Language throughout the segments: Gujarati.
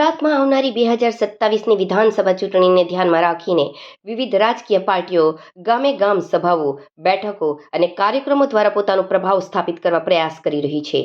ગુજરાતમાં આવનારી બે હજાર સત્તાવીસની વિધાનસભા ચૂંટણીને ધ્યાનમાં રાખીને વિવિધ રાજકીય પાર્ટીઓ, ગામે ગામ સભાઓ, બેઠકો અને કાર્યક્રમો દ્વારા પોતાનો પ્રભાવ સ્થાપિત કરવા પ્રયાસ કરી રહી છે.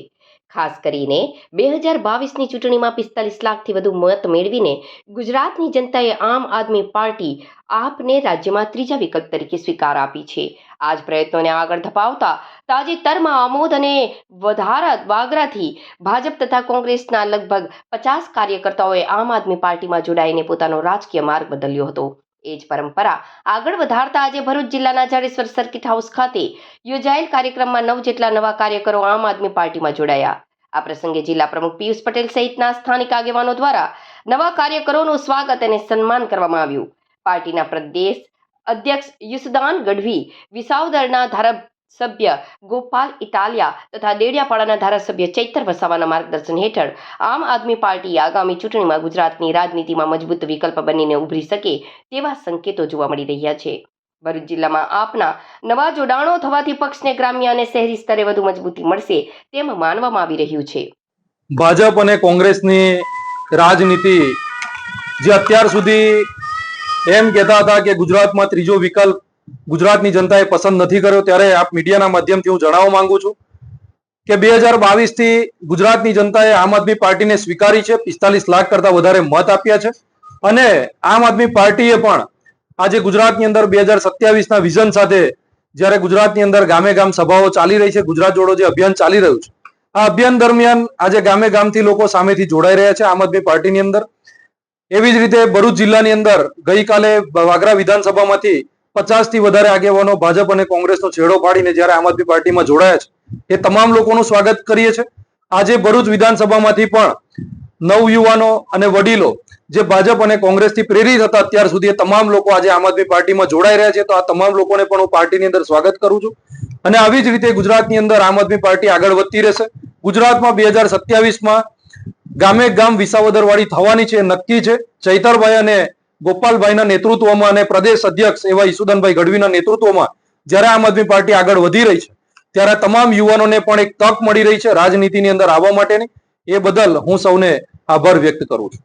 ખાસ કરીને બે હજાર બાવીસની ચૂંટણીમાં પિસ્તાલીસ લાખથી વધુ મત મેળવીને ગુજરાતની જનતાએ આમ આદમી પાર્ટી આપને રાજ્યમાં ત્રીજા વિકલ્પ તરીકે સ્વીકાર આપી છે. આ જ પ્રયત્નોને આગળ ધપાવતા તાજેતરમાં આમોદ અને વધારા વાગરાથી ભાજપ તથા કોંગ્રેસના લગભગ પચાસ કાર્યકર્તાઓએ આમ આદમી પાર્ટીમાં જોડાઈને પોતાનો રાજકીય માર્ગ બદલ્યો હતો. એ જ પરંપરા. આગળ વધારતા આજે ભરૂચ જિલ્લાના જાડેશ્વર સર્કિટ હાઉસ ખાતે યોજાયેલ કાર્યક્રમમાં નવ જેટલા નવા કાર્યકરો આમ આદમી પાર્ટીમાં જોડાયા. આ પ્રસંગે જિલ્લા પ્રમુખ પિયુષ પટેલ સહિતના સ્થાનિક આગેવાનો દ્વારા નવા કાર્યકરોનું સ્વાગત અને સન્માન કરવામાં આવ્યું. પાર્ટીના પ્રદેશ અધ્યક્ષ યુસદાન ગઢવી, વિસાવદરના ધારાસભ્ય ગોપાલ ઇટાલિયા તથા દેડિયાપાડાના ધારાસભ્ય ચૈતર વસાવાના માર્ગદર્શન હેઠળ આમ આદમી પાર્ટી આગામી ચૂંટણીમાં ગુજરાતની રાજનીતિમાં મજબૂત વિકલ્પ બનીને ઉભરી શકે તેવા સંકેતો જોવા મળી રહ્યા છે. ભરૂચ જિલ્લામાં આપના નવા જોડાણો થવાથી પક્ષને ગ્રામ્ય અને શહેરી સ્તરે વધુ મજબૂતી મળશે તેમ માનવામાં આવી રહ્યું છે. ભાજપ અને કોંગ્રેસની રાજનીતિ જે અત્યાર સુધી એમ કહેતા હતા કે ગુજરાતમાં ત્રીજો વિકલ્પ ગુજરાતની જનતાએ પસંદ નથી કર્યો, ત્યારે આપ મીડિયાના માધ્યમથી હું જણાવવા માંગુ છું કે બે હજાર બાવીસથી ગુજરાતની જનતાએ આમ આદમી પાર્ટીને સ્વીકારી છે. પિસ્તાલીસ લાખ કરતા વધારે મત આપ્યા છે. અને આમ આદમી પાર્ટીએ પણ આજે ગુજરાતની અંદર બે હજાર સત્યાવીસના વિઝન સાથે જ્યારે ગુજરાતની અંદર ગામે ગામ સભાઓ ચાલી રહી છે, ગુજરાત જોડો જે અભિયાન ચાલી રહ્યું છે. આ અભિયાન દરમિયાન આજે ગામે ગામથી લોકો સામેથી જોડાઈ રહ્યા છે આમ આદમી પાર્ટીની અંદર. એવી જ રીતે ભરૂચ જિલ્લાની અંદર ગઈકાલે વાગરા વિધાનસભામાંથી પચાસથી વધારે આગેવાનો ભાજપ અને કોંગ્રેસનો છેડો પાડીને જ્યારે આમ આદમી પાર્ટીમાં જોડાયા છે, એ તમામ લોકોનું સ્વાગત કરીએ છીએ. આજે ભરૂચ વિધાનસભામાંથી પણ નવયુવાનો અને વડીલો જે ભાજપ અને કોંગ્રેસથી પ્રેરિત હતા અત્યાર સુધી એ તમામ લોકો આજે આમ આદમી પાર્ટીમાં જોડાઈ રહ્યા છે, તો આ તમામ લોકોને પણ હું પાર્ટીની અંદર સ્વાગત કરું છું. અને આવી જ રીતે ગુજરાતની અંદર આમ આદમી પાર્ટી આગળ વધતી રહેશે. ગુજરાતમાં બે હજાર સત્યાવીસમાં ગામે ગામ વિસાવદરવાળી થવાની છે નક્કી છે. ચૈતરભાઈ અને ગોપાલભાઈના નેતૃત્વમાં અને પ્રદેશ અધ્યક્ષ એવા ઈસુદનભાઈ ગઢવીના નેતૃત્વમાં જ્યારે આમ આદમી પાર્ટી આગળ વધી રહી છે, ત્યારે તમામ યુવાનોને પણ એક તક મળી રહી છે રાજનીતિની અંદર આવવા માટેની. એ બદલ હું સૌને આભાર વ્યક્ત કરું છું.